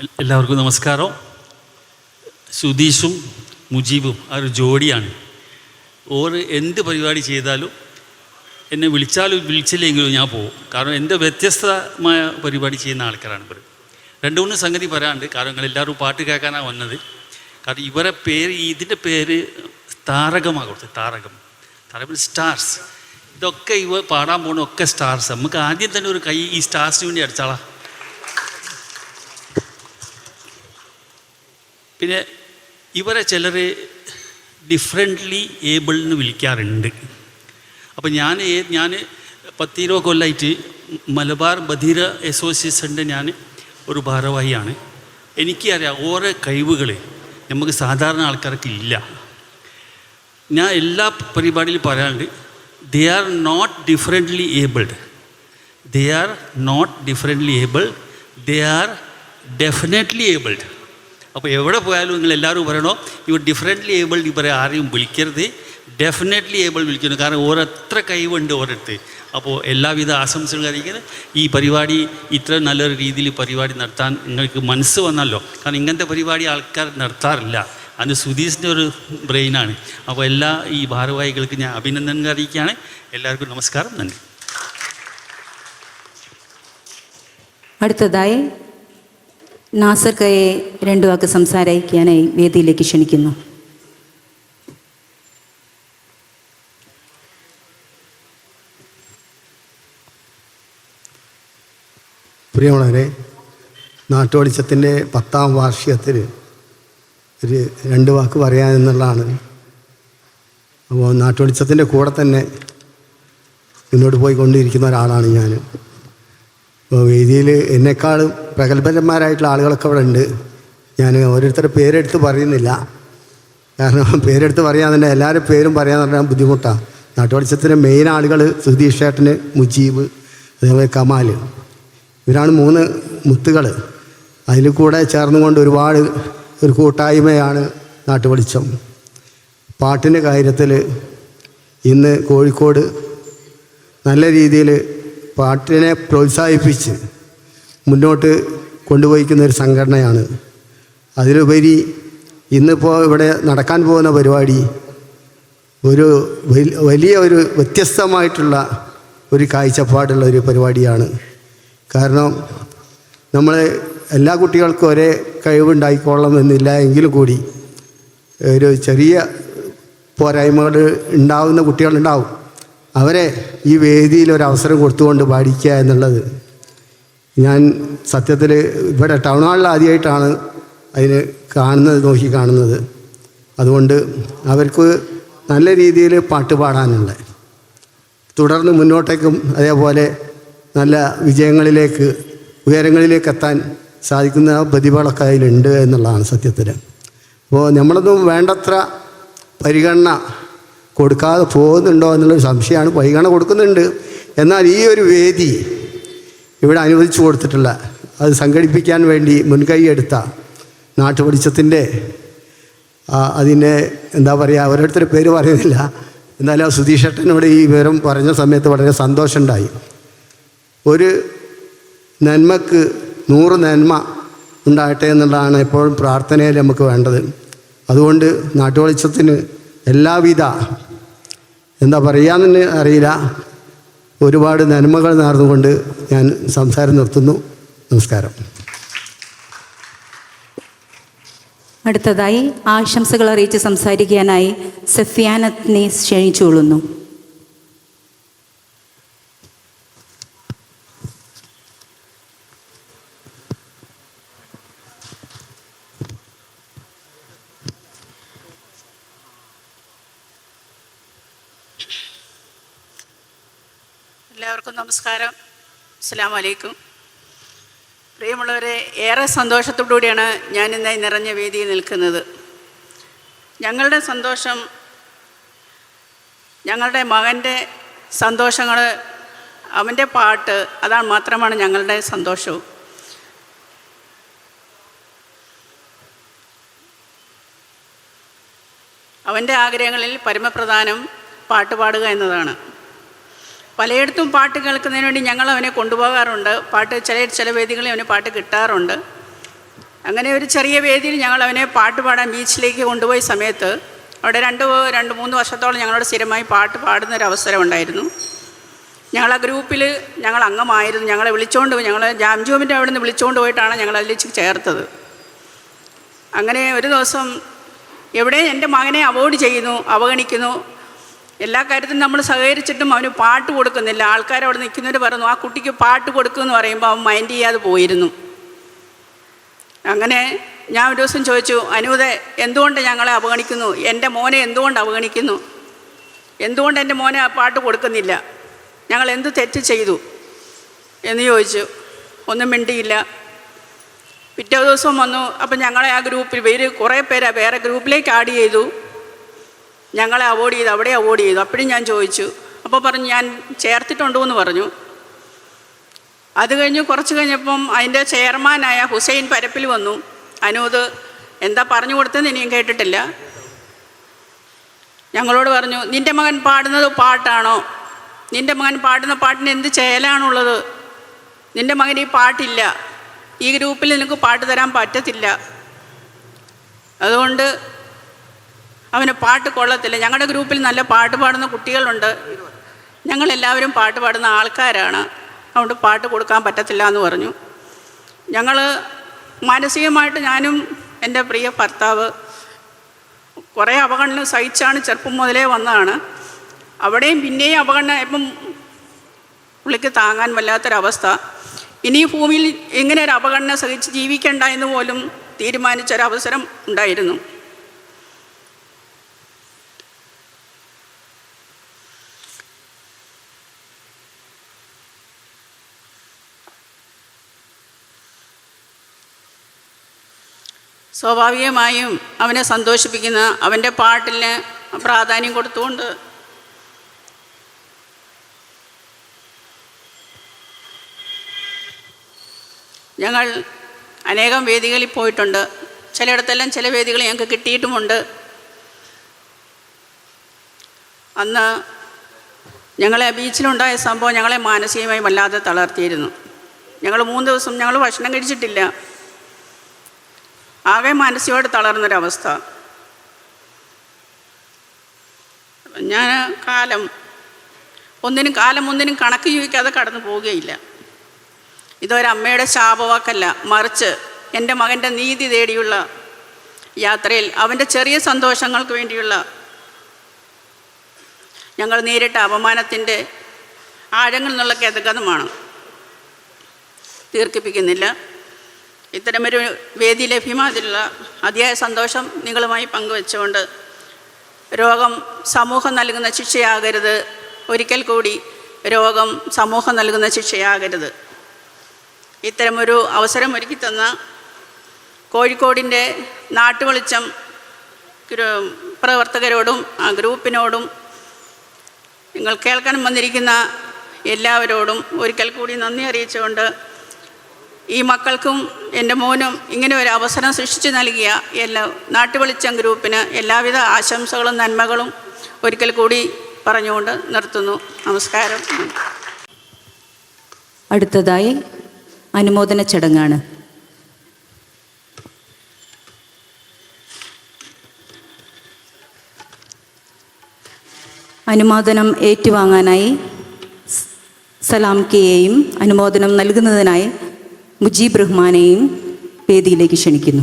എല്ലാവർക്കും നമസ്കാരം. സുധീഷും മുജീബും ആ ഒരു ജോഡിയാണ്. ഓർ എന്ത് പരിപാടി ചെയ്താലും എന്നെ വിളിച്ചാലും വിളിച്ചില്ലെങ്കിലും ഞാൻ പോകും കാരണം എന്റെ വ്യത്യസ്തമായ പരിപാടി ചെയ്യുന്ന ആൾക്കാരാണ് ഇവർ രണ്ട് മൂന്ന് സംഗതി പറയാണ്ട് കാരണം നിങ്ങൾ എല്ലാവരും പാട്ട് കേൾക്കാനാണ് വന്നത്. കാരണം ഇവരെ പേര് ഇതിന്റെ പേര് താരകമാണ് കൊടുത്തത്. താരകം. താരകം സ്റ്റാർസ്. ഇതൊക്കെ ഇവ പാടാൻ പോകുന്ന ഒക്കെ സ്റ്റാർസ്. നമുക്ക് ആദ്യം തന്നെ ഒരു കൈ ഈ സ്റ്റാർസിന് വേണ്ടി അടിച്ചാളാ. പിന്നെ ഇവരെ ചിലർ ഡിഫറെന്റ്ലി ഏബിൾ എന്ന് വിളിക്കാറുണ്ട്. അപ്പോൾ ഞാൻ ഞാൻ പത്തിരുപത് കൊല്ലമായിട്ട് മലബാർ ബധിര അസോസിയേഷന്റെ ഞാൻ ഒരു ഭാരവാഹിയാണ്. എനിക്കറിയാം ഓരോ കഴിവുകൾ നമുക്ക് സാധാരണ ആൾക്കാർക്ക് ഇല്ല. ഞാൻ എല്ലാ പരിപാടിയിലും പറയാറുണ്ട് they are not differently abled they are not differently abled they are definitely abled അപ്പോൾ എവിടെ പോയാലും നിങ്ങൾ എല്ലാവരും പറയണോ ഇവർ ഡിഫറെന്റ്ലി ഏബിൾഡ് ഇവരെ ആരെയും വിളിക്കരുത്. ഡെഫിനറ്റ്ലി ഏബിൾ വിളിക്കുന്നു. കാരണം ഓരോത്ര കഴിവുണ്ട് ഓരോരുത്തർ. അപ്പോൾ എല്ലാവിധ ആശംസകളും അറിയിക്കുന്നത് ഈ പരിപാടി ഇത്ര നല്ലൊരു രീതിയിൽ പരിപാടി നടത്താൻ നിങ്ങൾക്ക് മനസ്സ് വന്നല്ലോ. കാരണം ഇങ്ങനത്തെ പരിപാടി ആൾക്കാർ നടത്താറില്ല. അത് സുധീഷിന്റെ ഒരു ബ്രെയിനാണ് അപ്പോൾ എല്ലാ ഈ ഭാരവാഹികൾക്ക് ഞാൻ അഭിനന്ദനങ്ങൾ അറിയിക്കുകയാണ്. എല്ലാവർക്കും നമസ്കാരം. നന്ദി. അടുത്തതായി നാസർ കയെ രണ്ടു വാക്ക് സംസാരിക്കാനായി വേദിയിലേക്ക് ക്ഷണിക്കുന്നു. പ്രിയമുള്ളവരെ നാട്ടോടിച്ചത്തിന്റെ പത്താം വാർഷികത്തിൽ ഒരു രണ്ട് വാക്ക് പറയാമെന്നുള്ളതാണ് അപ്പോൾ നാട്ടോടിച്ചത്തിന്റെ കൂടെ തന്നെ മുന്നോട്ട് പോയിക്കൊണ്ടിരിക്കുന്ന ഒരാളാണ് ഞാൻ. വേദിയിൽ എന്നെക്കാളും പ്രഗത്ഭന്മാരായിട്ടുള്ള ആളുകളൊക്കെ അവിടെ ഉണ്ട്. ഞാൻ ഓരോരുത്തരുടെ പേരെടുത്ത് പറയുന്നില്ല. കാരണം പേരെടുത്ത് പറയാൻ തന്നെ എല്ലാവരും പേരും പറയാൻ പറഞ്ഞാൽ ബുദ്ധിമുട്ടാണ് നാട്ടുവെളിച്ചത്തിന്റെ മെയിൻ ആളുകൾ സുധീഷ് ചേട്ടന് മുജീബ് അതേപോലെ കമാൽ. ഇവരാണ് മൂന്ന് മുത്തുകൾ അതിൽ കൂടെ ചേർന്നുകൊണ്ട് ഒരുപാട് ഒരു കൂട്ടായ്മയാണ് നാട്ടുവെളിച്ചം പാട്ടിന്റെ കാര്യത്തിൽ ഇന്ന് കോഴിക്കോട് നല്ല രീതിയിൽ പാട്ടിനെ പ്രോത്സാഹിപ്പിച്ച് മുന്നോട്ട് കൊണ്ടുപോയിക്കുന്ന ഒരു സംഘടനയാണ്. അതിലുപരി ഇന്നിപ്പോൾ ഇവിടെ നടക്കാൻ പോകുന്ന പരിപാടി ഒരു വലിയ ഒരു വ്യത്യസ്തമായിട്ടുള്ള ഒരു കാഴ്ചപ്പാടുള്ള ഒരു പരിപാടിയാണ്. കാരണം നമ്മൾ എല്ലാ കുട്ടികൾക്കും ഒരേ കഴിവുണ്ടായിക്കൊള്ളണം എന്നില്ല എങ്കിലും കൂടി ഒരു ചെറിയ പോരായ്മകൾ ഉണ്ടാവുന്ന കുട്ടികളുണ്ടാവും. അവരെ ഈ വേദിയിൽ ഒരു അവസരം കൊടുത്തുകൊണ്ട് പാടിക്കുക എന്നുള്ളത് ഞാൻ സത്യത്തിൽ ഇവിടെ ടൗൺ ഹാളിൽ ആദ്യമായിട്ടാണ് അതിന് കാണുന്നത് നോക്കി കാണുന്നത്. അതുകൊണ്ട് അവർക്ക് നല്ല രീതിയിൽ പാട്ട് പാടാനുണ്ട്. തുടർന്ന് മുന്നോട്ടേക്കും അതേപോലെ നല്ല വിജയങ്ങളിലേക്ക് ഉയരങ്ങളിലേക്ക് എത്താൻ സാധിക്കുന്ന പ്രതിഭകളൊക്കെ അതിലുണ്ട് എന്നുള്ളതാണ് സത്യത്തിൽ. അപ്പോൾ നമ്മളൊന്നും വേണ്ടത്ര പരിഗണന കൊടുക്കാതെ പോകുന്നുണ്ടോ എന്നുള്ളൊരു സംശയമാണ്. പരിഗണന കൊടുക്കുന്നുണ്ട്. എന്നാൽ ഈ ഒരു വേദി ഇവിടെ അനുവദിച്ചു കൊടുത്തിട്ടുള്ള അത് സംഘടിപ്പിക്കാൻ വേണ്ടി മുൻകൈ എടുത്ത നാട്ടുപടിച്ചത്തിന്റെ അതിന്റെ എന്താ പറയുക ഓരോരുത്തരുടെ പേര് പറയുന്നില്ല. എന്നാലും ആ സുധീഷേട്ടനോട് ഈ വിവരം പറഞ്ഞ സമയത്ത് വളരെ സന്തോഷമുണ്ടായി. ഒരു നന്മക്ക് നൂറ് നന്മ ഉണ്ടാകട്ടെ എന്നുള്ളതാണ് എപ്പോഴും പ്രാർത്ഥനയിൽ നമുക്ക് വേണ്ടത്. അതുകൊണ്ട് നാട്ടുവെളിച്ചത്തിന് എല്ലാവിധ എന്താ പറയാന്ന് അറിയില്ല. ഒരുപാട് നന്മകൾ നേർന്നുകൊണ്ട് ഞാൻ സംസാരം നിർത്തുന്നു. നമസ്കാരം. അടുത്തതായി ആശംസകൾ അറിയിച്ച് സംസാരിക്കാനായി സഫിയാനത്തിനെ ക്ഷണിച്ചുകൊള്ളുന്നു. എല്ലാവർക്കും നമസ്കാരം. അസ്സാം വലൈക്കും പ്രിയമുള്ളവരെ ഏറെ സന്തോഷത്തോടുകൂടിയാണ് ഞാൻ ഇന്ന് നിറഞ്ഞ വേദിയിൽ നിൽക്കുന്നത്. ഞങ്ങളുടെ സന്തോഷം ഞങ്ങളുടെ മകന്റെ സന്തോഷങ്ങൾ അവന്റെ പാട്ട് അതാണ് മാത്രമാണ് ഞങ്ങളുടെ സന്തോഷവും. അവന്റെ ആഗ്രഹങ്ങളിൽ പരമപ്രധാനം പാട്ട് പാടുക എന്നതാണ്. പലയിടത്തും പാട്ട് കേൾക്കുന്നതിന് വേണ്ടി ഞങ്ങൾ അവനെ കൊണ്ടുപോകാറുണ്ട്. പാട്ട് ചില ചില വേദികളിൽ അവന് പാട്ട് കിട്ടാറുണ്ട്. അങ്ങനെ ഒരു ചെറിയ വേദിയിൽ ഞങ്ങൾ അവനെ പാട്ട് പാടാൻ ബീച്ചിലേക്ക് കൊണ്ടുപോയ സമയത്ത് അവിടെ രണ്ട് രണ്ട് മൂന്ന് വർഷത്തോളം ഞങ്ങളോട് സ്ഥിരമായി പാട്ട് പാടുന്നൊരു അവസരം ഉണ്ടായിരുന്നു. ഞങ്ങൾ ആ ഗ്രൂപ്പിൽ ഞങ്ങൾ അംഗമായിരുന്നു. ഞങ്ങളെ വിളിച്ചുകൊണ്ട് ഞങ്ങൾ ജാംജോമിന്റെ അവിടെ നിന്ന് വിളിച്ചുകൊണ്ട് പോയിട്ടാണ് ഞങ്ങൾ അതിലേക്ക് ചേർത്തത്. അങ്ങനെ ഒരു ദിവസം എവിടെ എന്റെ മകനെ അവോയ്ഡ് ചെയ്യുന്നു അവഗണിക്കുന്നു. എല്ലാ കാര്യത്തിലും നമ്മൾ സഹകരിച്ചിട്ടും അവന് പാട്ട് കൊടുക്കുന്നില്ല. ആൾക്കാർ അവിടെ നിൽക്കുന്നവർ പറഞ്ഞു ആ കുട്ടിക്ക് പാട്ട് കൊടുക്കുമെന്ന് പറയുമ്പോൾ അവൻ മൈൻഡ് ചെയ്യാതെ പോയിരുന്നു. അങ്ങനെ ഞാൻ ഒരു ദിവസം ചോദിച്ചു അനൂത എന്തുകൊണ്ട് ഞങ്ങളെ അവഗണിക്കുന്നു? എന്റെ മോനെ എന്തുകൊണ്ട് അവഗണിക്കുന്നു? എന്തുകൊണ്ട് എന്റെ മോനെ ആ പാട്ട് കൊടുക്കുന്നില്ല? ഞങ്ങൾ എന്ത് തെറ്റ് ചെയ്തു? എന്ന് ചോദിച്ചു. ഒന്നും മിണ്ടിയില്ല. പിറ്റേ ദിവസം വന്നു. അപ്പം ഞങ്ങളെ ആ ഗ്രൂപ്പിൽ പേര് കുറേ പേര് വേറെ ഗ്രൂപ്പിലേക്ക് ആഡ് ചെയ്തു. ഞങ്ങളെ അവോയ്ഡ് ചെയ്തു അവിടെ അവോയ്ഡ് ചെയ്തു. അപ്പോഴും ഞാൻ ചോദിച്ചു. അപ്പോൾ പറഞ്ഞു ഞാൻ ചേർത്തിട്ടുണ്ടോ എന്ന് പറഞ്ഞു. അത് കഴിഞ്ഞ് കുറച്ച് കഴിഞ്ഞപ്പം അതിന്റെ ചെയർമാനായ ഹുസൈൻ പരപ്പിൽ വന്നു. അനൂത് എന്താ പറഞ്ഞു കൊടുത്തതെന്ന് ഇനിയും കേട്ടിട്ടില്ല. ഞങ്ങളോട് പറഞ്ഞു നിന്റെ മകൻ പാടുന്നത് പാട്ടാണോ? നിന്റെ മകൻ പാടുന്ന പാട്ടിന് എന്ത് ചേലാണുള്ളത്? നിന്റെ മകൻ ഈ പാട്ടില്ല. ഈ ഗ്രൂപ്പിൽ നിനക്ക് പാട്ട് തരാൻ പറ്റത്തില്ല. അതുകൊണ്ട് അവന് പാട്ട് കൊള്ളത്തില്ല. ഞങ്ങളുടെ ഗ്രൂപ്പിൽ നല്ല പാട്ട് പാടുന്ന കുട്ടികളുണ്ട്. ഞങ്ങളെല്ലാവരും പാട്ട് പാടുന്ന ആൾക്കാരാണ്. അതുകൊണ്ട് പാട്ട് കൊടുക്കാൻ പറ്റത്തില്ല എന്ന് പറഞ്ഞു. ഞങ്ങൾ മാനസികമായിട്ട് ഞാനും എന്റെ പ്രിയ ഭർത്താവ് കുറേ അവഗണന സഹിച്ചാണ് ചെറുപ്പം മുതലേ വന്നതാണ്. അവിടെയും പിന്നെയും അവഗണന ഇപ്പം പുള്ളിക്ക് താങ്ങാൻ വല്ലാത്തൊരവസ്ഥ. ഇനി ഭൂമിയിൽ എങ്ങനെ ഒരു അവഗണന സഹിച്ച് ജീവിക്കണ്ട എന്ന് പോലും തീരുമാനിച്ചൊരവസരം ഉണ്ടായിരുന്നു. സ്വാഭാവികമായും അവനെ സന്തോഷിപ്പിക്കുന്ന അവന്റെ പാട്ടിന് പ്രാധാന്യം കൊടുത്തുകൊണ്ട് ഞങ്ങൾ അനേകം വേദികളിൽ പോയിട്ടുണ്ട്. ചിലയിടത്തെല്ലാം ചില വേദികൾ ഞങ്ങൾക്ക് കിട്ടിയിട്ടുമുണ്ട്. അന്ന് ഞങ്ങളെ ബീച്ചിലുണ്ടായ സംഭവം ഞങ്ങളെ മാനസികമായി വല്ലാതെ തളർത്തിയിരുന്നു. ഞങ്ങൾ മൂന്ന് ദിവസം ഞങ്ങൾ ഭക്ഷണം കഴിച്ചിട്ടില്ല. ആകെ മാനസികമായിട്ട് തളർന്നൊരവസ്ഥ. ഞാൻ കാലം ഒന്നിനും കാലം ഒന്നിനും കണക്ക് ചോദിക്കാതെ കടന്നു പോവുകയില്ല. ഇതൊരമ്മയുടെ ശാപവാക്കല്ല. മറിച്ച് എന്റെ മകന്റെ നീതി തേടിയുള്ള യാത്രയിൽ അവന്റെ ചെറിയ സന്തോഷങ്ങൾക്ക് വേണ്ടിയുള്ള ഞങ്ങൾ നേരിട്ട അപമാനത്തിന്റെ ആഴങ്ങളിൽ നിന്നുള്ള ഗതഗതമാണ് ദീർഘിപ്പിക്കുന്നില്ല ഇത്തരമൊരു വേദി ലഭ്യമാതിലുള്ള അതിയായ സന്തോഷം നിങ്ങളുമായി പങ്കുവെച്ചുകൊണ്ട് രോഗം സമൂഹം നൽകുന്ന ശിക്ഷയാകരുത്. ഒരിക്കൽ കൂടി രോഗം സമൂഹം നൽകുന്ന ശിക്ഷയാകരുത്. ഇത്തരമൊരു അവസരം ഒരുക്കി തന്ന കോഴിക്കോടിന്റെ നാട്ടുവെളിച്ചം പ്രവർത്തകരോടും ആ ഗ്രൂപ്പിനോടും നിങ്ങൾ കേൾക്കാൻ വന്നിരിക്കുന്ന എല്ലാവരോടും ഒരിക്കൽ കൂടി നന്ദി അറിയിച്ചുകൊണ്ട് ഈ മക്കൾക്കും എന്റെ മോനും ഇങ്ങനെ ഒരു അവസരം സൃഷ്ടിച്ചു നൽകിയ എല്ലാ നാട്ടുവെളിച്ചം ഗ്രൂപ്പിന് എല്ലാവിധ ആശംസകളും നന്മകളും ഒരിക്കൽ കൂടി പറഞ്ഞുകൊണ്ട് നിർത്തുന്നു. നമസ്കാരം. അടുത്തതായി അനുമോദന ചടങ്ങാണ്. അനുമോദനം ഏറ്റുവാങ്ങാനായി സലാം കെയെയും അനുമോദനം നൽകുന്നതിനായി മുജീബ് റഹ്മാനെയും വേദിയിലേക്ക് ക്ഷണിക്കുന്നു.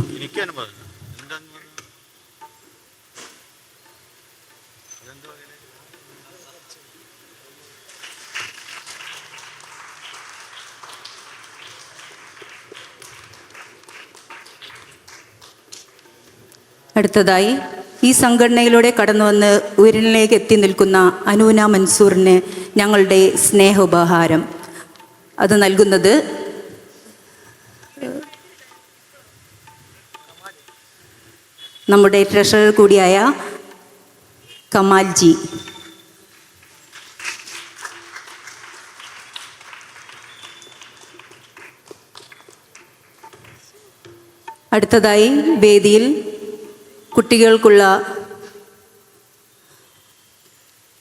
അടുത്തതായി ഈ സംഘടനയിലൂടെ കടന്നു വന്ന് ഉയരനിലേക്ക് എത്തി നിൽക്കുന്ന അനൂന മൻസൂറിന് ഞങ്ങളുടെ സ്നേഹോപഹാരം. അത് നൽകുന്നത് നമ്മുടെ ട്രഷറർ കൂടിയായ കമാൽജി. അടുത്തതായി വേദിയിൽ കുട്ടികൾക്കുള്ള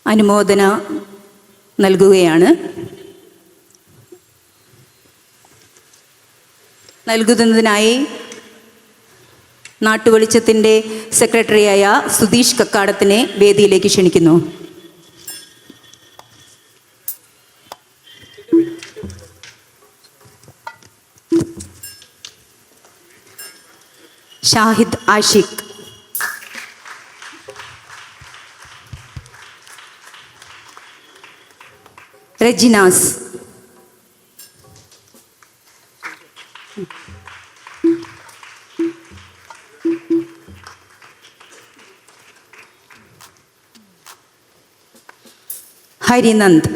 അനുമോദന നൽകുകയാണ്. നൽകുന്നതിനായി നാട്ടുവെളിച്ചത്തിന്റെ സെക്രട്ടറിയായ സുധീഷ് കക്കാടത്തിനെ വേദിയിലേക്ക് ക്ഷണിക്കുന്നു. ഷാഹിദ് ആഷിഖ്. റെജിനാസ് ഹരിനന്ദ്.